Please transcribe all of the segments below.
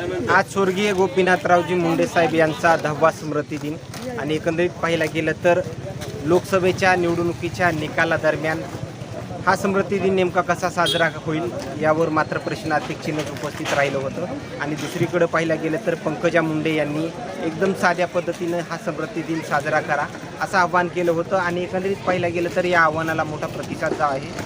आज स्वर्गीय गोपीनाथरावजी मुंडे साहेब यांचा दहावा स्मृती दिन. आणि एकंदरीत पाहायला गेलं तर लोकसभेच्या निवडणुकीच्या निकालादरम्यान हा स्मृती दिन नेमका कसा साजरा होईल यावर मात्र प्रश्नार्थक उपस्थित राहिलं होतं. आणि दुसरीकडे पाहायला गेलं तर पंकजा मुंडे यांनी एकदम साध्या पद्धतीनं हा स्मृती दिन साजरा करा असं आव्हान केलं होतं. आणि एकंदरीत पाहायला गेलं तर या आव्हानाला मोठा प्रतिसाद आहे.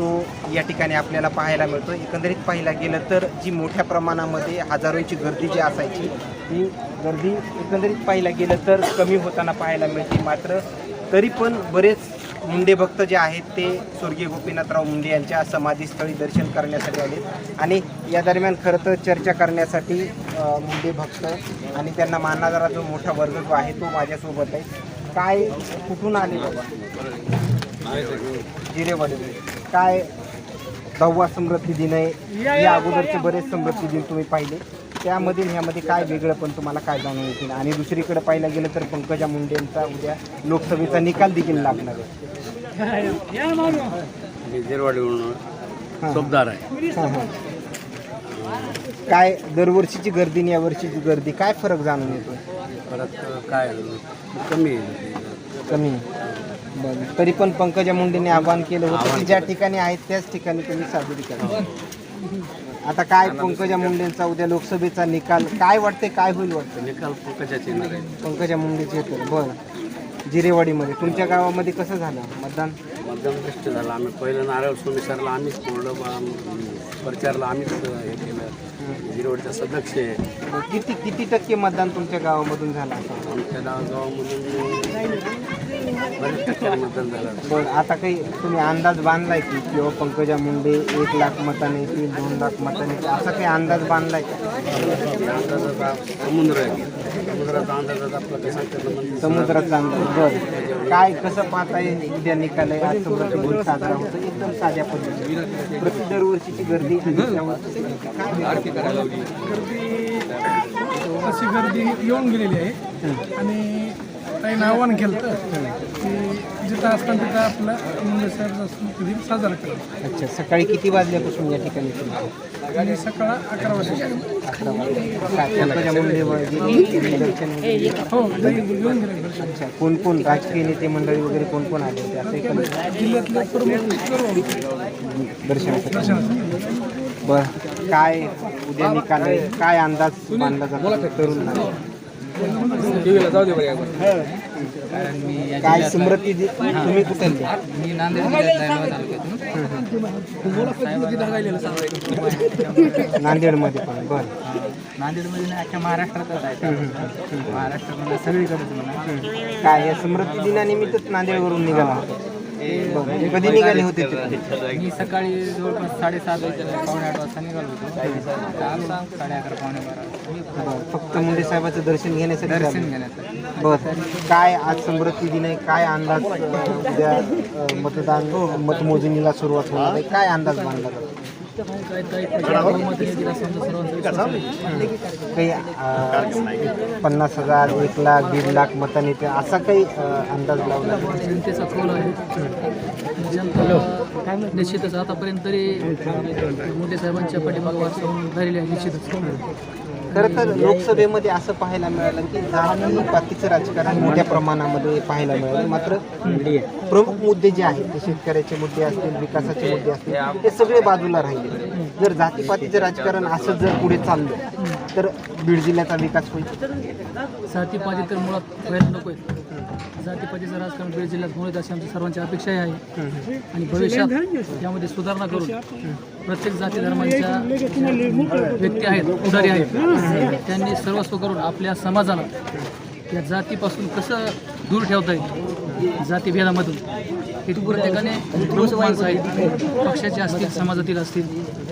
तो या ठिकाणी आपल्याला पाहायला मिळतो एकंदरीत पाहायला गेलं तर जी मोठ्या प्रमाणामध्ये हजारोंची गर्दी जी असायची ती गर्दी एकंदरीत पाहायला गेलं तर कमी होताना पाहायला मिळते. मात्र तरी पण बरेच मुंडे भक्त जे आहेत ते स्वर्गीय गोपीनाथराव मुंडे यांच्या समाधीस्थळी दर्शन करण्यासाठी आले आणि या दरम्यान खरं तर चर्चा करण्यासाठी मुंडे भक्त आणि त्यांना मानणारा जो मोठा वर्ग जो आहे तो माझ्यासोबत आहे. काय कुठून आले बाबा? जिरेवाडी काय दहावा समृद्धी दिन आहे? या अगोदरचे बरेच समृद्धी दिन तुम्ही पाहिले. त्यामधील ह्यामध्ये काय वेगळं पण तुम्हाला काय जाणून येतील? आणि दुसरीकडे पाहायला गेलं तर पंकजा मुंडेंचा उद्या लोकसभेचा निकाल देखील लागणार आहे. आहे. काय दरवर्षीची गर्दी आणि यावर्षीची गर्दी काय फरक जाणून येतो परत काय? कमी आहे. कमी. बरं. तरी पण पंकजा मुंडेने आवाहन केलं होतं की ज्या ठिकाणी आहेत त्याच ठिकाणी तुम्ही साजरी करा. आता काय पंकजा मुंडेंचा उद्या लोकसभेचा निकाल काय वाटते काय होईल वाटतं निकाल पंकजाचे येणार आहे पंकजा मुंडेचे बरं. जिरेवाडीमध्ये तुमच्या गावामध्ये कसं झालं मतदान? मतदान झालं. आम्ही पहिलं नारळ सोमेश्वरला आम्हीच बा- प्रचारला आम्हीच हे केलं. जिरवाडीचा सदस्य आहे. किती किती टक्के मतदान तुमच्या गावामधून झालं असं? आमच्या गाव गावामधून बरेच टक्क्याने मतदान झालं बरं आता काही तुम्ही अंदाज बांधलाय की किंवा पंकजा मुंडे एक लाख मताने येतील दोन लाख मताने असा काही अंदाज बांधलाय का? अंदाजाचा समुद्र आहे. समुद्राचा अंदाजाचा आपला काही सांगता येत नाही. समुद्राचा अंदाज बरं. काय कसं पाहताय उद्या निकाल आहे. आज समृद्धी दिन साजरा होतो. एकदम साध्या पद्धतीने. प्रति दरवर्षीची गर्दी अशी गर्दी येऊन गेलेली आहे. आणि काही आव्हान केलं तर. की जिथं असताना तिथं आपला साहेबचा स्मृतिदिन साजरा केला. अच्छा सकाळी किती वाजल्यापासून या ठिकाणी तुम्ही? आणि सकाळ अकरा वाजता. अकरा दर्शन वगैरे? हो गेले. दर्शन अच्छा कोण कोण? राजकीय नेते मंडळी वगैरे कोण कोण आले होते? असं एकंदरीत जिल्ह्यातले प्रमुख सर्व दर्शनासाठी. दर्शनासाठी. बर. काय उद्या निकाल आहे? काय अंदाज मानला जातो? तरुण काय स्मृती दि- तुम्ही कुठे? मी नांदेड नांदेडमध्ये पण बर. नांदेडमध्ये नाही अख्ख्या महाराष्ट्रातच आहे. महाराष्ट्रामध्ये सगळीकडेच म्हणा. काय या स्मृती दिनानिमित्तच नांदेडवरून निघाला? होता कधी निघाले होते मी सकाळी जवळपास साडेसात वाजता पावणे आठ वाजता निघालो होतो. साडे अकरा पावणे बारा. फक्त मुंडे साहेबाचं दर्शन घेण्यासाठी दर्शन. घेण्यासाठी. बर. काय आज समृद्धी दिन आहे? काय अंदाज उद्या मतदान मतमोजणीला सुरुवात होणार आहे? काय अंदाज मानला जातो? काही अं, पन्नास हजार एक लाख दीड लाख मतांनी ते असा काही अं, अंदाज लावला जनतेचा कौल आहे जनता निश्चितच आतापर्यंत तरी मोठे साहेबांच्या पाठीमागे वाचून झालेली आहे निश्चितच. खरं तर लोकसभेमध्ये असं पाहायला मिळालं की जाती पातीचं राजकारण मोठ्या प्रमाणामध्ये पाहायला मिळालं. मात्र प्रमुख मुद्दे जे आहेत ते शेतकऱ्याचे मुद्दे असतील विकासाचे मुद्दे असतील ते सगळे बाजूला राहिले. जर जातीपातीचं राजकारण असं जर पुढे चाललं तर बीड जिल्ह्याचा विकास होईल. जातीपाती तर मुळात व्हायला नको जातीपातीचं राजकारण बीड जिल्ह्यात होईल अशी आमची सर्वांची अपेक्षाही आहे. आणि भविष्यात यामध्ये सुधारणा करून प्रत्येक जाती धर्मांच्या व्यक्ती आहेत पुढारी आहेत. त्यांनी सर्वस्व करून आपल्या समाजाला या जातीपासून कसं दूर ठेवता येईल? जातीभेदामधून हे प्रत्येकाने प्रमुख माणसं आहेत पक्षाचे असतील समाजातील असतील.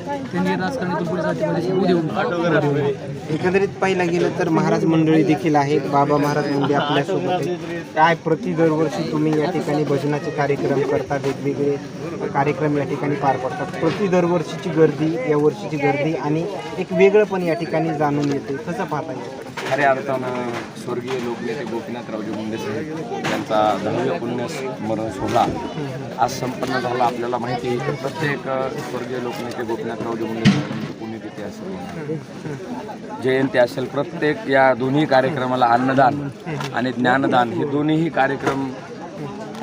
त्यांनी राजकारणातून पुढे एकंदरीत पाहिला गेलं तर महाराज मंडळी देखील आहेत. बाबा महाराज मुंडे आपल्यासोबत आहेत. काय प्रति दरवर्षी तुम्ही या ठिकाणी भजनाचे कार्यक्रम करता? वेगवेगळे कार्यक्रम या ठिकाणी पार पडतात. प्रति दरवर्षीची गर्दी या वर्षीची गर्दी आणि एक वेगळं पण या ठिकाणी जाणून येते. कसं पाहता येतं खऱ्या अर्थानं स्वर्गीय लोकनेते गोपीनाथरावजी मुंडे साहेब यांचा दहाव्या पुण्यस्मरण सोहळा आज संपन्न झाला. आपल्याला माहिती आहे प्रत्येक स्वर्गीय लोकनेते गोपीनाथरावजी मुंडे साहेबांची पुण्यतिथी असेल. जयंती असेल. प्रत्येक या दोन्ही कार्यक्रमाला अन्नदान आणि ज्ञानदान हे दोन्हीही कार्यक्रम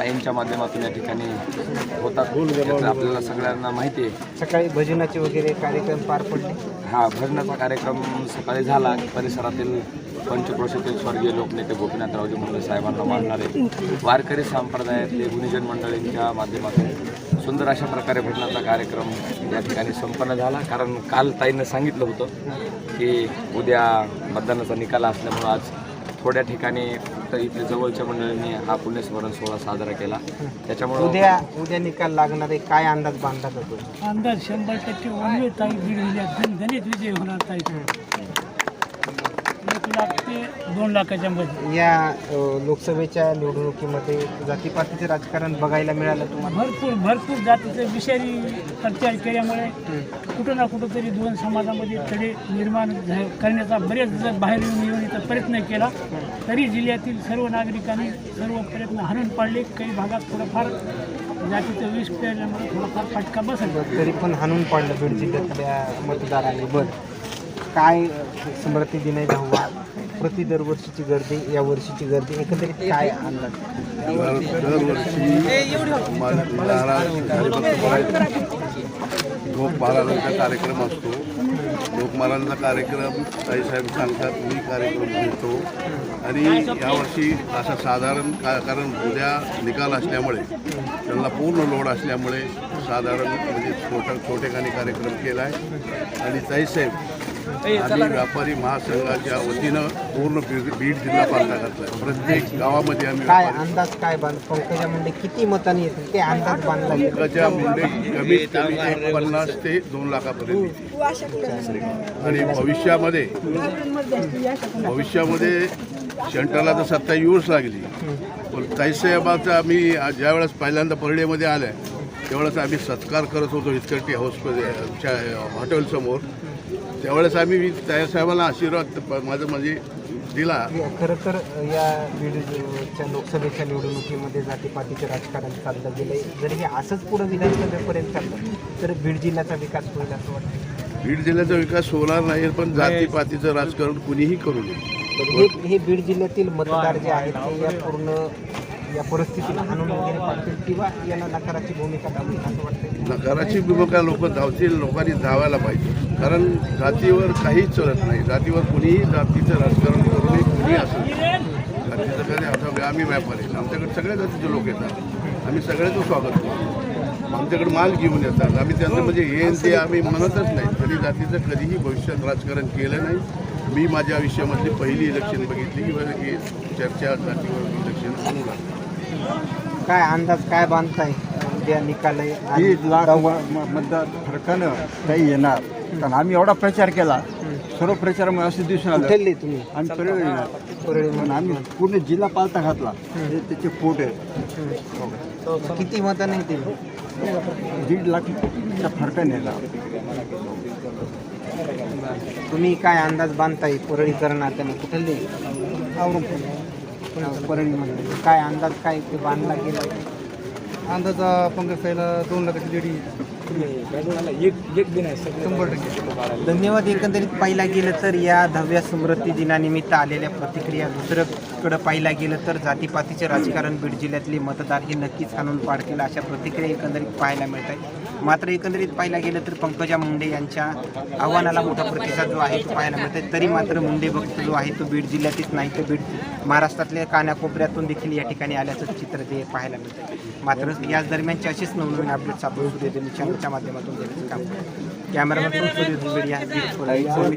ताईंच्या माध्यमातून या ठिकाणी होतात. याचं आपल्याला सगळ्यांना माहिती आहे. सकाळी भजनाचे वगैरे कार्यक्रम पार पडले. हा भजनाचा कार्यक्रम सकाळी झाला. परिसरातील पंचक्रोशीतील स्वर्गीय लोकनेते गोपीनाथरावजी मुंडे साहेबांना मानणारे वारकरी संप्रदायातले गुणीजन मंडळींच्या माध्यमातून सुंदर अशा प्रकारे भजनाचा कार्यक्रम या ठिकाणी संपन्न झाला. कारण काल ताईनं सांगितलं होतं की उद्या मतदानाचा निकाल असल्यामुळं आज थोड्या ठिकाणी फक्त इथले जवळच्या मंडळींनी हा पुण्यस्मरण सोहळा साजरा केला. त्याच्यामुळं उद्या उद्या निकाल लागणार आहे. काय अंदाज बांधला जातो अंदाज शंभर टक्के विजय होणार लाख ते दोन लाखाच्या मध्ये. या अ, लोकसभेच्या निवडणुकीमध्ये जातीपातीचे राजकारण बघायला मिळालं तुम्हाला? भरपूर भरपूर जातीचे विषारी प्रचार केल्यामुळे कुठं ना कुठं तरी दोन समाजामध्ये तडे निर्माण झा- करण्याचा बरेच जर बाहेर येऊन येण्याचा प्रयत्न केला. तरी जिल्ह्यातील सर्व नागरिकांनी सर्व प्रयत्न हाणून पाडले. काही भागात थोडंफार जातीचं विष पेरल्यामुळे थोडाफार फटका बसला. तरी पण हाणून पाडलं बीड जिल्ह्यातल्या मतदारांनी. बरं. काय स्मृती दिन आहे प्रति दरवर्षीची गर्दी या वर्षीची गर्दी एकंदरीत काय अंदाज? दरवर्षी कार्यक्रम असतो. लोकमालांचा कार्यक्रम ताईसाहेब सांगतात मी कार्यक्रम घेतो. आणि यावर्षी असं साधारण का कारण उद्या निकाल असल्यामुळे त्यांना पूर्ण लोड असल्यामुळे साधारण म्हणजे छोटा छोटेखानी कार्यक्रम केला आहे आणि ताईसाहेब आम्ही व्यापारी महासंघाच्या वतीनं पूर्ण बीड बीड जिल्हा आहे. प्रत्येक गावामध्ये आम्ही काय अंदाज काय बांध पंकजा मुंडे किती मतांनी येतील? ते अंदाज बांधला पंकजा मुंडे कमीत कमी एक पन्नास ते दोन लाखापर्यंत. आणि भविष्यामध्ये भविष्यामध्ये शंटाला तर सत्ता येऊच लागली. पण ताईसाहेबाचा आम्ही आज ज्यावेळेस पहिल्यांदा परडेमध्ये आल्या त्यावेळेस आम्ही सत्कार करत होतो हितकटी हाऊसमध्ये हॉटेलसमोर त्यावेळेस आम्ही ताईसाहेबांना आशीर्वाद प- माझं म्हणजे दिला. खरं तर या बीडच्या लोकसभेच्या निवडणुकीमध्ये जातीपातीचे राजकारण चाललं गेलंय. जर हे असंच पुढे विधानसभेपर्यंत चाललं तर बीड जिल्ह्याचा विकास होईल असं वाटतं बीड जिल्ह्याचा विकास होणार नाही पण जातीपातीचं राजकारण कुणीही करू नये. तर हे हे बीड जिल्ह्यातील मतदार जे आहेत ते या पूर्ण या परिस्थितीला आणून वगैरे पाडतील किंवा याला नकाराची भूमिका दाखवतील असं वाटतं नकाराची भूमिका लोक धावतील लोकांनी धावायला पाहिजे. कारण जातीवर काहीच चलत नाही. जातीवर कुणीही जातीचं राजकारण करू नये कुणी असेल जातीचं कधी आता आम्ही व्यापारी आमच्याकडे सगळ्या जातीचे लोक येतात. आम्ही सगळ्याचं स्वागत करतो. आमच्याकडे माल घेऊन येतात. आम्ही त्यांना म्हणजे हे ते आम्ही म्हणतच नाही. तरी जातीचं कधीही भविष्यात राजकारण केलं नाही. मी माझ्या आयुष्यामधली पहिली इलेक्शन बघितली की चर्चा जातीवर इलेक्शन होऊ लागलं. काय अंदाज काय बांधताय? उद्या निकाल आहे दीड लाख म- मतदार फरकानं काही येणार. कारण आम्ही एवढा प्रचार केला. सर्व प्रचारामुळे असं दिसून आलं. तुम्ही? आम्ही परळी येणार. परळी पण आम्ही पूर्ण जिल्हा पालता घातला. हे त्याचे पोट आहे किती मतांनी येतील दीड लाखच्या फरकाने येणार तुम्ही काय अंदाज बांधताय? परळीकरण त्यांना कुठले? परळीमध्ये काय अंदाज काय ते बांधला गेला? अंदाज पंकज साईला दोन लाखाची लेडी शंभर टक्के. धन्यवाद एकंदरीत पाहिला गेलं तर या दहाव्या स्मृती दिनानिमित्त आलेल्या प्रतिक्रिया दुसरीकडं पाहिला गेलं तर जातीपातीचे राजकारण बीड जिल्ह्यातले मतदार हे नक्कीच हाणून पाडतील अशा प्रतिक्रिया एकंदरीत पाहायला मिळत आहे मात्र एकंदरीत पाहायला गेलं तर पंकजा मुंडे यांच्या आव्हानाला मोठा प्रतिसाद जो आहे तो पाहायला मिळतो आहे तरी मात्र मुंडे भक्त जो आहे तो बीड जिल्ह्यातच नाही तर बीड महाराष्ट्रातल्या कानाकोपऱ्यातून देखील या ठिकाणी आल्याचं चित्र ते पाहायला मिळतं मात्र याच दरम्यानचे असेच नवनवीन अपडेट्स आपण सूर्यदेवी चॅनलच्या माध्यमातून देण्याचं काम कॅमेरामॅन सूर्यदेवी या